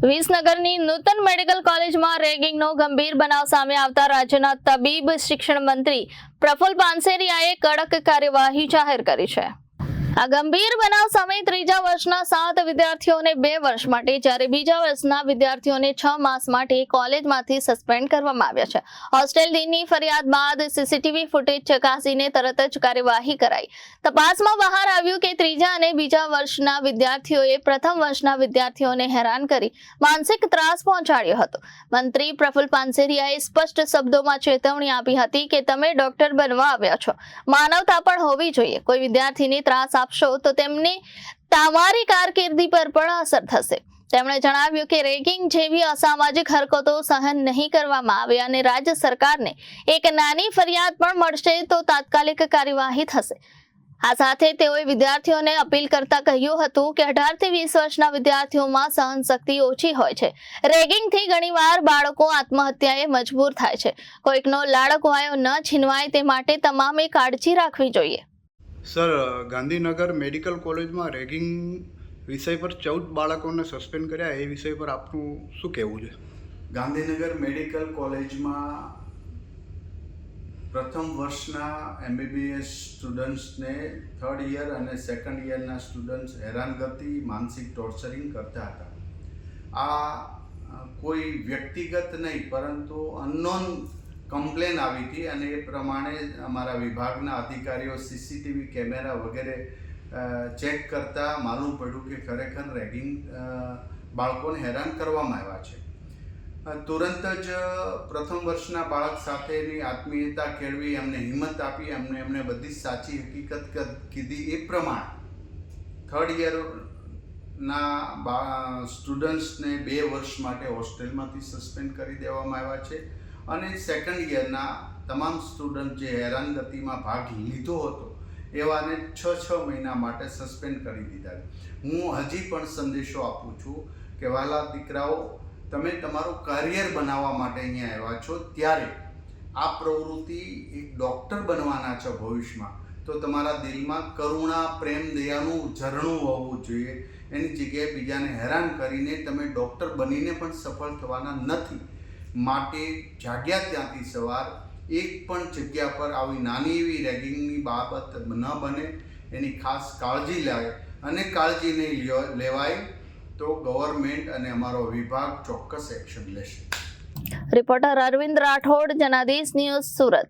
વિસનગરની નૂતન medical કોલેજમાં રેગિંગનો ગંભીર બનાવ સામે આવતા રાજ્યના તબીબ શિક્ષણ મંત્રી પ્રફુલ પાનસેરિયાએ કડક કાર્યવાહી જાહેર કરી છે. આ ગંભીર બનાવ સામે ત્રીજા વર્ષના સાત વિદ્યાર્થીઓને બે વર્ષ માટે જ્યારે બીજા વર્ષના વિદ્યાર્થીઓને છ માસ માટે કોલેજમાંથી સસ્પેન્ડ કરવામાં આવ્યા છે. હોસ્ટેલ દીનની ફરિયાદ બાદ સીસીટીવી ફૂટેજ ચકાસીને તરત જ કાર્યવાહી કરાઈ. તપાસમાં બહાર આવ્યું કે ત્રીજા અને બીજા વર્ષના વિદ્યાર્થીઓએ પ્રથમ વર્ષના વિદ્યાર્થીઓને હેરાન કરી માનસિક ત્રાસ પહોંચાડ્યો હતો. મંત્રી પ્રફુલ પાનસેરિયાએ સ્પષ્ટ શબ્દોમાં ચેતવણી આપી હતી કે તમે ડોક્ટર બનવા આવ્યા છો. માનવતા પણ હોવી જોઈએ. કોઈ વિદ્યાર્થીને ત્રાસ આપશો, તો તેમની તમારી કારકિર્દી પર પણ અસર થશે. તેમણે જણાવ્યું કે રેગિંગ જેવી અસામાજિક હરકતો સહન નહીં કરવામાં આવે અને રાજ્ય સરકારને એક નાની ફરિયાદ પણ મળશે તો તાત્કાલિક કાર્યવાહી થશે. આ સાથે તેઓએ વિદ્યાર્થીઓને અપીલ કરતા કહ્યું હતું કે અઢારથી વીસ વર્ષના વિદ્યાર્થીઓમાં સહનશક્તિ ઓછી હોય છે. રેગિંગથી ઘણીવાર બાળકો આત્મહત્યાએ મજબૂર થાય છે. કોઈકનો લાડકવાયો ન છીનવાય તે માટે તમામે કાળજી રાખવી જોઈએ. સર, ગાંધીનગર મેડિકલ કોલેજમાં રેગિંગ વિષય પર ચૌદ બાળકોને સસ્પેન્ડ કર્યા, એ વિષય પર આપનું શું કહેવું છે? ગાંધીનગર મેડિકલ કોલેજમાં પ્રથમ વર્ષના એમબીબીએસ સ્ટુડન્ટ્સને થર્ડ યર અને સેકન્ડ યરના સ્ટુડન્ટ્સ હેરાનગતિ માનસિક ટોર્ચરિંગ કરતા હતા. આ કોઈ વ્યક્તિગત નહીં, પરંતુ અનનોન કમ્પ્લેન આવી હતી અને એ પ્રમાણે અમારા વિભાગના અધિકારીઓ સીસીટીવી કેમેરા વગેરે ચેક કરતાં માલુમ પડ્યું કે ખરેખર રેગિંગ બાળકોને હેરાન કરવામાં આવ્યા છે. તુરંત જ પ્રથમ વર્ષના બાળક સાથેની આત્મીયતા કેળવી, એમને હિંમત આપી, એમને એમને બધી સાચી હકીકત કીધી. એ પ્રમાણે થર્ડ યરના સ્ટુડન્ટ્સને બે વર્ષ માટે હોસ્ટેલમાંથી સસ્પેન્ડ કરી દેવામાં આવ્યા છે. અને સેકન્ડ યરના તમામ સ્ટુડન્ટ જે હેરાનગતિમાં ભાગ લીધો હતો, એવાને છ છ મહિના માટે સસ્પેન્ડ કરી દીધા હું હજી પણ સંદેશો આપું છું કે, વાલા દીકરાઓ, તમે તમારું કરિયર બનાવવા માટે અહીંયા આવ્યા છો, ત્યારે આ પ્રવૃત્તિ એક ડૉક્ટર બનવાના છો ભવિષ્યમાં. તો તમારા દિલમાં કરુણા, પ્રેમ, દયાનું ઝરણું હોવું જોઈએ. એની જગ્યાએ બીજાને હેરાન કરીને તમે ડૉક્ટર બનીને પણ સફળ થવાના નથી. માટે જાગ્યા ત્યાંથી સવાર એક પણ જગ્યા પર આવી નાની એવી રેગિંગની બાબત ન બને. એની ખાસ કાળજી લાવે અને કાળજી નહીં લેવાય તો ગવર્મેન્ટ અને અમારો વિભાગ ચોક્કસ એક્શન લેશે. Reporter Arvind Rathod, Janadesh news Surat.